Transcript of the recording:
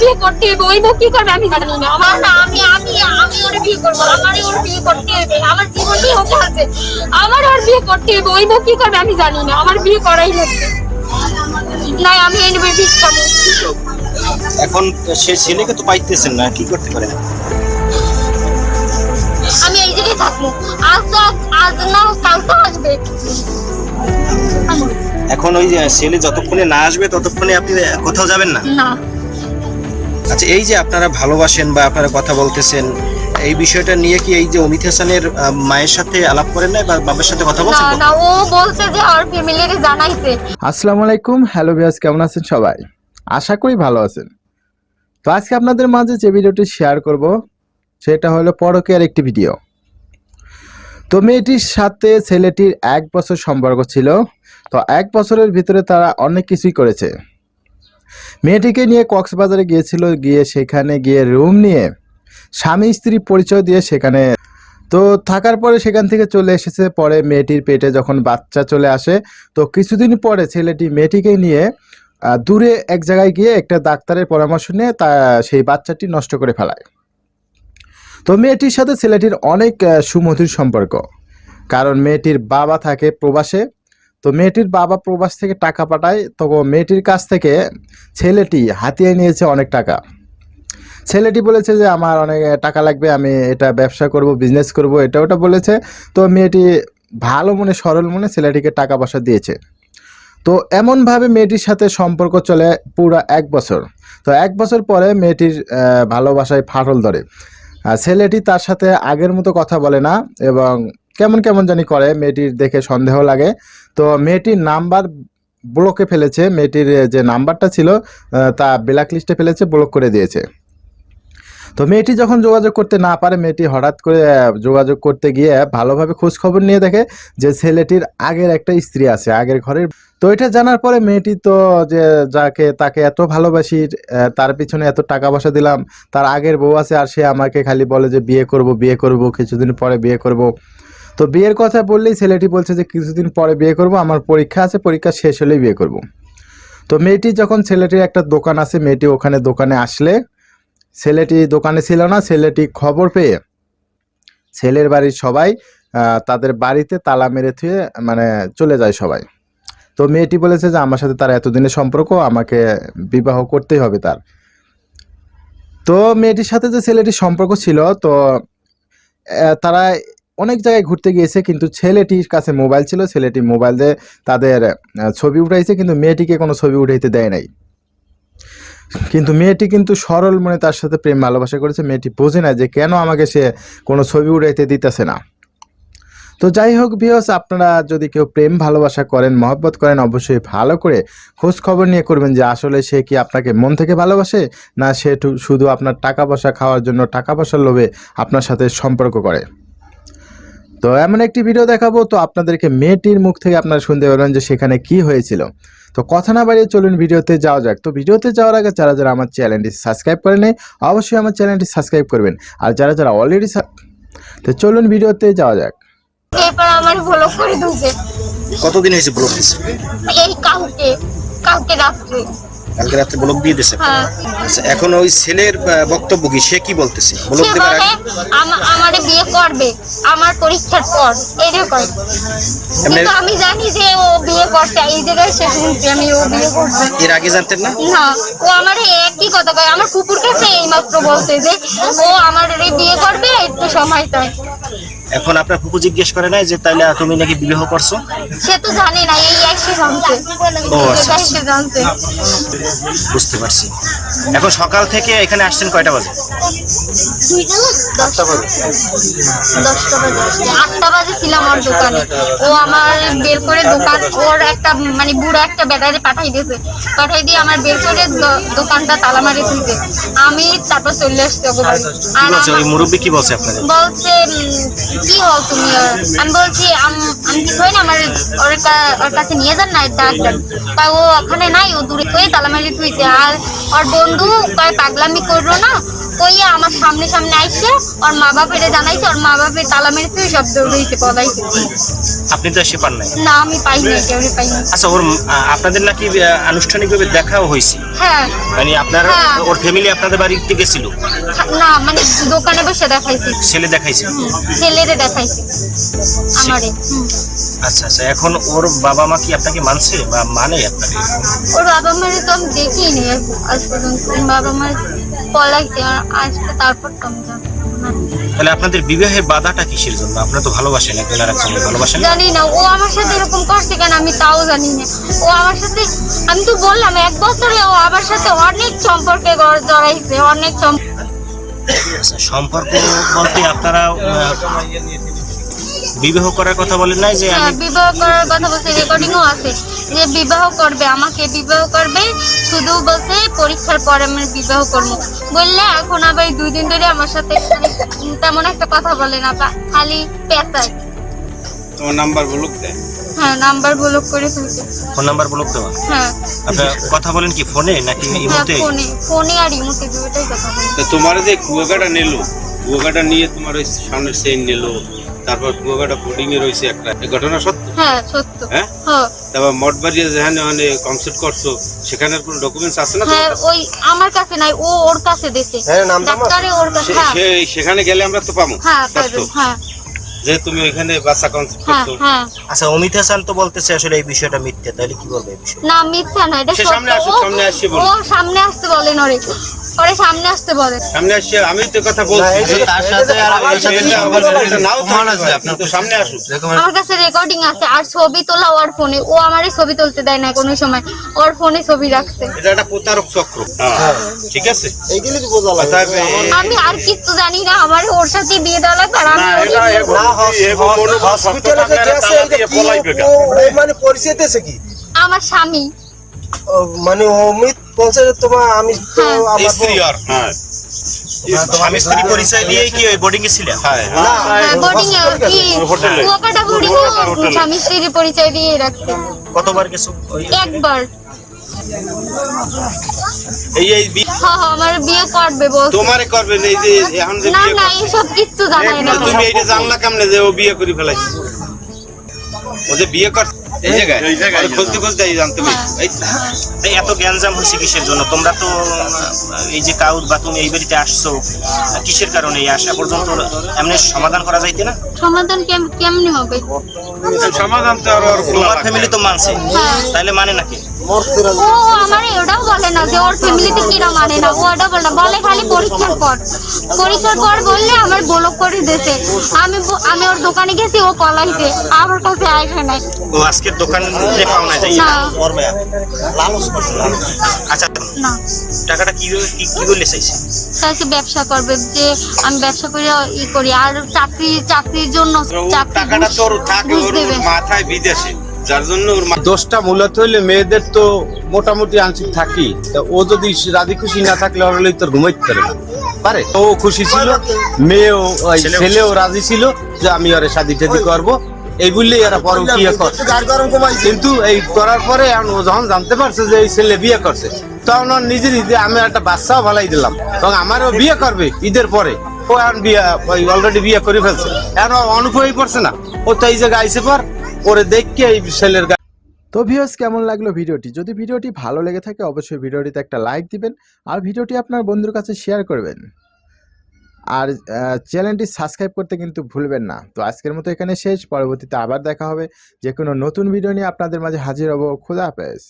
বিয়ে করতে হবে ওই বউ কি করবে? আমি জানি না। আমার না আমি আমি আমি ওর বিয়ে করব আমারই ওর বিয়ে করতে হবে। আমার জীবনই ওকে আছে। আমার ওর বিয়ে করতে হবে ওই বউ কি করবে? আমি জানি না। আমার বিয়ে করাই লাগবে না আমি এই নেবে ঠিক খাব এখন সে ছেলেকে তো পাইতেছেন না কি করতে পারেন? আমি এই জায়গায় থাকব। আজ তো আজ না কাল তো আসবে। এখন ওই যে ছেলে যতক্ষণে না আসবে ততক্ষণে আপনি কোথাও যাবেন না? না। আচ্ছা এই যে আপনারা ভালোবাসেন বা আপনারা কথা বলতেছেন এই বিষয়টা নিয়ে কি এই যে অমিত হাসানের মায়ের সাথে আলাপ করেন নাই বা বাবার সাথে কথা বলছেন না ও বলছে যে আর ফ্যামিলির জানাইছে। আসসালামু আলাইকুম। হ্যালো ভিউয়ার্স কেমন আছেন সবাই? আশা করি ভালো আছেন। তো আজকে আপনাদের মাঝে যে ভিডিওটি শেয়ার করব সেটা হলো পরকীয়ার একটি ভিডিও। তো মেয়েটির সাথে ছেলেটির এক বছর সম্পর্ক ছিল। তো এক বছরের ভিতরে তারা অনেক কিছুই করেছে। মেয়েটিকে নিয়ে কক্সবাজারে গিয়েছিল, গিয়ে সেখানে গিয়ে রুম নিয়ে। স্বামী স্ত্রী পরিচয় দিয়ে সেখানে। তো থাকার পরে সেখান থেকে চলে এসেছে, পরে মেয়েটির পেটে যখন বাচ্চা চলে আসে, তো কিছুদিন পরে ছেলেটি মেয়েটিকে নিয়ে দূরে এক জায়গায় গিয়ে একটা ডাক্তারের পরামর্শ নিয়ে তা, সেই বাচ্চাটি নষ্ট করে ফেলায়। তো মেয়েটির সাথে ছেলেটির অনেক সুমধুর সম্পর্ক। কারণ মেয়েটির বাবা থাকে প্রবাসে তো মেয়েটির বাবা প্রবাস থেকে টাকা পাঠায়, তো মেয়েটির কাছ থেকে ছেলেটি হাতিয়ে নিয়েছে অনেক টাকা। ছেলেটি বলেছে যে, আমার অনেক টাকা লাগবে, আমি এটা ব্যবসা করব বিজনেস করব। এটা ওটা বলেছে। তো মেয়েটি ভালো মনে, সরল মনে ছেলেটিকে টাকা পয়সা দিয়েছে। তো এমনভাবে মেয়েটির সাথে সম্পর্ক চলে পুরো এক বছর। তো এক বছর পরে মেয়েটির ভালোবাসায় ফাটল ধরে। ছেলেটি তার সাথে আগের মতো কথা বলে না এবং কেমন কেমন জানি করে, মেয়েটির দেখে সন্দেহ লাগে। তো মেয়েটির নাম্বার ব্লকে ফেলেছে, মেয়েটির যে নাম্বারটা ছিল তা ব্ল্যাক লিস্টে ফেলেছে ব্লক করে দিয়েছে। তো মেয়েটি যখন যোগাযোগ করতে না পারে, মেয়েটি হঠাৎ করে যোগাযোগ করতে গিয়ে ভালোভাবে খোঁজ খবর নিয়ে দেখে যে ছেলেটির আগের একটা স্ত্রী আছে, আগের ঘরের। তো এটা জানার পরে মেয়েটি তো যে যাকে তাকে এত ভালোবাসি তার পিছনে এত টাকা পয়সা দিলাম, তার আগের বউ আছে আর সে আমাকে খালি বলে যে বিয়ে করব বিয়ে করব, কিছুদিন পরে বিয়ে করব। তো বিয়ের কথা বললেই ছেলেটি বলছে যে কিছুদিন পরে বিয়ে করব, আমার পরীক্ষা আছে, পরীক্ষা শেষ হলেই বিয়ে করব। তো মেয়েটি যখন ছেলেটির একটা দোকান আছে, মেয়েটি ওখানে দোকানে আসলে ছেলেটি দোকানে ছিল না, ছেলেটি খবর পেয়ে ছেলের বাড়ির সবাই তাদের বাড়িতে তালা মেরে থুয়ে মানে চলে যায় সবাই। তো মেয়েটি বলেছে যে আমার সাথে তার এতদিনের সম্পর্ক, আমাকে বিবাহ করতেই হবে তার। তো মেয়েটির সাথে যে ছেলেটির সম্পর্ক ছিল, তো তারা অনেক জায়গায় ঘুরতে গিয়েছে, কিন্তু ছেলেটির কাছে মোবাইল ছিল, ছেলেটি মোবাইল দিয়ে তাদের ছবি উঠাইছে, কিন্তু মেয়েটিকে কোনো ছবি উঠাইতে দেয় নাই। কিন্তু মেয়েটি কিন্তু সরল মনে তার সাথে প্রেম ভালোবাসা করেছে, মেয়েটি বোঝে না যে কেন আমাকে সে কোনো ছবি উড়াইতে দিতেছে না। তো যাই হোক ভিওস আপনারা যদি কেউ প্রেম ভালোবাসা করেন, মহব্বত করেন, অবশ্যই ভালো করে খোঁজ খবর নিয়ে করবেন যে আসলে সে কি আপনাকে মন থেকে ভালোবাসে, না সে শুধু আপনার টাকা পয়সা খাওয়ার জন্য, টাকা পয়সার লোভে আপনার সাথে সম্পর্ক করে। তো এমন একটি ভিডিও দেখাবো তো আপনাদেরকে মেয়েটির মুখ থেকে আপনারা শুনতে পারবেন যে সেখানে কি হয়েছিল। তো কথা না বাড়িয়ে চলুন ভিডিওতে যাওয়া যাক। তো ভিডিওতে যাওয়ার আগে যারা যারা আমার চ্যানেলটি সাবস্ক্রাইব করে নেই অবশ্যই আমার চ্যানেলটি সাবস্ক্রাইব করবেন। আর যারা যারা অলরেডি তো চলুন ভিডিওতে যাওয়া যাক। এরপর আমার ব্লক করে দিয়েছে। কতদিন হয়েছে ব্লক এই কালকে কালকে রাত্রে। কালকে রাত্রে ব্লক দিয়ে দিছে হ্যাঁ। আচ্ছা, এখন ওই ছেলের বক্তব্য কি? সে কি বলতেছে? ব্লক দেবার আগে। আমারে বিয়ে করবে আমার পরীক্ষার পর। এরকম কিন্তু আমি জানি যে ও বিয়ে করছে এই জায়গায় সে শুনছি আমি ও বিয়ে করছে। এর আগে জানতেন না? না ও আমার একই কথা কয়। আমার কুকুর কাছে এইমাত্র বলছে যে ও আমার বিয়ে করবে একটু সময় চাই। এখন আপনার ফুপু জিজ্ঞেস করে নাই যে তাইলে তুমি নাকি বিবাহ করছ? সে তো জানে না এই এসে জানছে। ও, আচ্ছা, বুঝতে পারছি। এখন সকাল থেকে এখানে আসছেন কয়টা বাজে? দশটা বাজে। আটটা বাজে ছিলাম ওর দোকানে। ও আমার বের করে দোকান ওর একটা মানে বুড়ো একটা ব্যাটারি পাঠাই দিয়েছে। পাঠাই দিয়ে আমার বের করে দোকানটা তালা মারি তুলছে আমি তারপর চলে আর বলছে? ওই মুরব্বী কি বলছে আপনাদের বলছে কি হও তুমি? আমি বলছি আম- আমি কি কই না? আমার ওর ওর কাছে নিয়ে যান না ডাক্তার তা ও ওখানে নাই ও দূরে কই তালামারি তুইছে আর ওর বন্ধু কয় পাগলামি করল না? কইয়া আমার সামনে সামনে আইছে ওর মা বাপেরে জানাইছে ওর মা বাপের তালা মেরেছে সব দৌড়াইছে পলাইছে। আপনি তো এসে পান নাই? না আমি পাইনি কেউ পাইনি আচ্ছা ওর আপনাদের নাকি আনুষ্ঠানিকভাবে দেখাও হয়েছে? হ্যাঁ। মানে আপনার হ্যাঁ। ওর ফ্যামিলি আপনাদের বাড়িতে গেছিল? না মানে দোকানে বসে দেখাইছি। ছেলে দেখাইছে? ছেলেরে দেখাইছি। আমারে আচ্ছা আচ্ছা এখন ওর বাবা মা কি আপনাকে মানছে বা মানে আপনাকে? ওর বাবা মারে তো আমি দেখিনি আজ পর্যন্ত। বাবা মার তারপর। তাহলে আপনাদের বিবাহের বাধাটা কিসের জন্য? আপনারা তো ভালোবাসেন একজন আর একজনকে ভালোবাসেন জানি না ও আমার সাথে এরকম করছে কেন আমি তাও জানি না। ও আমার সাথে আমি তো বললাম এক বছরে ও আমার সাথে অনেক সম্পর্কে জড়াইছে অনেক সম্পর্ক আচ্ছা, বলতে আপনারা বিবাহ করার কথা বলেন নাই যে হ্যাঁ, আমি বিবাহ করার কথা বলছে রেকর্ডিংও আছে যে বিবাহ করবে আমাকে বিবাহ করবে শুধু বলছে পরীক্ষার পরে আমি বিবাহ করব। বললে এখন আবার দুই দিন ধরে আমার সাথে মানে তেমন একটা কথা বলে না বা খালি পেঁচায়। তোমার নাম্বার বলুক দেয় হ্যাঁ নাম্বার ব্লক করে ফেলছে। ফোন নাম্বার ব্লক দেওয়া। হ্যাঁ। আপনারা কথা বলেন কি ফোনে নাকি হ্যাঁ ইমোতে? ফোনে ফোনে আর ইমোতে দুটোই কথা বলে। তা তোমার যে কুয়াকাটা নিল কুয়াকাটা নিয়ে তোমার ওই সামনের চেইন নিল তারপর কুয়াকাটা বোর্ডিং এ রয়েছে একটা। ঘটনা সত্য? হ্যাঁ সত্য। হ্যাঁ? হ্যাঁ। তারপর মঠবাড়িয়া যেখানে মানে কমপ্লিট করছ সেখানে কোনো ডকুমেন্টস আছে না হ্যাঁ ওই আমার কাছে নাই ও ওর কাছে দিছে। ডাক্তারে ওর কাছে হ্যাঁ। সেখানে গেলে আমরা তো পাবো। হ্যাঁ পাবো হ্যাঁ। যে তুমি বাচ্চা কনসার্ট হ্যাঁ করছ। হ্যাঁ। আচ্ছা অমিত হাসান তো বলতেছে আসলে এই বিষয়টা মিথ্যা তাহলে কি বলব এই বিষয়ে? না মিথ্যা না এটা সামনে আসুক, ও- সামনে আসছে বলুক। ও সামনে আসতে বলেন ওরে ওরে সামনে আসতে বলেন সামনে আসছে আমি তো কথা বলছি। তার সাথে আর আমার সাথে নাও থাকতে আছে আপনার কিন্তু সামনে আমার কাছে রেকর্ডিং আছে আর ছবি তোলা ওর ফোনে ও আমারে ছবি তুলতে দেয় না কোনো সময়। ওর ফোনে ছবি রাখছে। এটা একটা প্রতারক চক্র। হ্যাঁ ঠিক আছে? এইগুলি তো বোঝা লাগে আমি আর কিচ্ছু জানি না আমার ওর সাথে বিয়ে দেওয়া লাগবে আর আমি না ওরই এটা বিয়ে এখন এখন হসপিটালে যে গেছে এটা কি ও- ও মানে পরিচয় দিয়েছে কি? আমার স্বামী। ও মানে অমিত বলছে যে তোমার আমি তো হ্যাঁ। আমার স্ত্রী বউ। আর হ্যাঁ। স্বামী স্ত্রী পরিচয় দিয়ে কি ওই বোর্ডিং এ ছিলেন? হ্যাঁ না, হ্যাঁ বোর্ডিং এ কি। হোটেলে। কুয়াকাটা বোর্ডিং হোটেলে। স্বামী স্ত্রীর পরিচয় দিয়ে রাখছে। কতবার গেছো? ওই একবার। এই এই হ্যাঁ আমার বিয়ে করবে বল তোমারে করবেন এই যে এখন যে না না এই সব কিচ্ছু জানাই না। তুমি এইটা জানলা কেমনে যে ও বিয়ে করে ফেলাইছে। ও যে বিয়ে করছে এই জায়গায়? খুঁজতে খুঁজতে এই জানতে পেরেছি। এই এত হয়েছে কিসের জন্য? তোমরা তো এই যে কাউর বা তুমি এই বাড়িতে আসছো কিসের কারণে এই আসা পর্যন্ত এমনি সমাধান করা যাইতে না? সমাধান কেম- কেমনে হবে? সমাধান তো আর তোমার ফ্যামিলি তো মানছে। হ্যাঁ। তাইলে মানে নাকি ও আমার ওটাও বলে না যে ওর ফ্যামিলিতে কিরা মানে না। ও বলে না। বলে খালি পরীক্ষার পর। পরীক্ষার পর বললে আমার ব্লক করে দিয়েছে। আমি আমি ওর দোকানে গেছি ও পলাইছে। আমার কাছে আসে নাই। ও আজকের দোকানে পাওনা যায় না আচ্ছা না। টাকাটা কি কি কি করলে চাইছে? ব্যবসা করবে যে আমি ব্যবসা করে ই করি আর চাকরি চাকরির জন্য চাকরি টাকাটা তোর থাকে ওর মাথায় বিদেশে যার জন্য ওর মা- দোষটা মূলত হইলে মেয়েদের তো মোটামুটি আংশিক থাকি। তা ও যদি রাজি খুশি না থাকলে ওর তোর ঘুমাইতে পারে না। পারে? ও খুশি ছিল মেয়েও ছেলেও রাজি ছিল যে আমি ওরে শাদি টাদি করব। এই বললেই এরা পরকিয়া করছে। কিন্তু এই করার পরে এখন ও যখন জানতে পারছে যে এই ছেলে বিয়ে করছে তখন ওর নিজে নিজে আমি একটা বাচ্চাও ভালাই দিলাম। এবং আমারও বিয়ে করবে ঈদের পরে। ও এখন বিয়ে ওই অলরেডি বিয়ে করে ফেলছে। এখন অনুভবই পড়ছে না। ও তো এই জায়গায় আইসে পর ওরে দেখকে এই ছেলের তো ভিউয়ার্স কেমন লাগল ভিডিওটি? যদি ভিডিওটি ভালো লেগে থাকে অবশ্যই ভিডিওটিতে একটা লাইক দিবেন। আর ভিডিওটি আপনার বন্ধুর কাছে শেয়ার করবেন। আর চ্যানেলটি সাবস্ক্রাইব করতে কিন্তু ভুলবেন না। তো আজকের মতো এখানে শেষ। পরবর্তীতে আবার দেখা হবে। যে কোনো নতুন ভিডিও নিয়ে আপনাদের মাঝে হাজির হব। খোদা হাফেজ।